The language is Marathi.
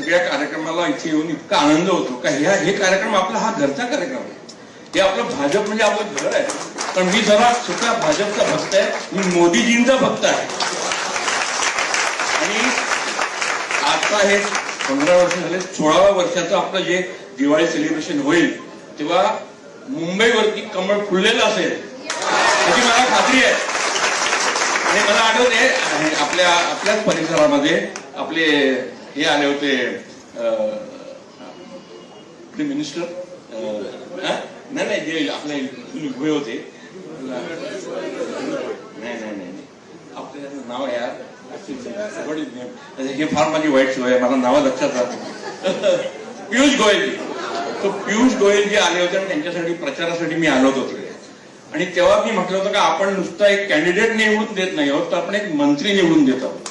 सगळ्या कार्यक्रमाला इथे येऊन इतका आनंद होतो का ह्या हे कार्यक्रम आपला हा घरचा कार्यक्रम आहे. हे आपलं भाजप म्हणजे आपलं घर आहे. पण मी जरा सुद्धा भाजपचा भक्त आहे. मी मोदीजींचा भक्त आहे. आणि आता हे पंधरा वर्ष झाले सोळाव्या वर्षाचं आपलं जे दिवाळी सेलिब्रेशन होईल तेव्हा मुंबईवरती कमळ फुललेलं असेल याची मला खात्री आहे. आणि मला आठवते आपल्या आपल्याच परिसरामध्ये आपले हे आले होते आपले मिनिस्टर नाही नाही जे आपले उभे होते. नाही नाही नाही आपलं नाव यार. हे फार माझी वाईट सवय आहे. मला नावं लक्षात राहत पियुष गोयलजी तो पियुष गोयलजी आले होते आणि त्यांच्यासाठी प्रचारासाठी मी आलो होतो तिकडे. आणि तेव्हा मी म्हटलं होतं का आपण नुसता एक कॅन्डिडेट निवडून देत नाही आहोत तर आपण एक मंत्री निवडून देत आहोत.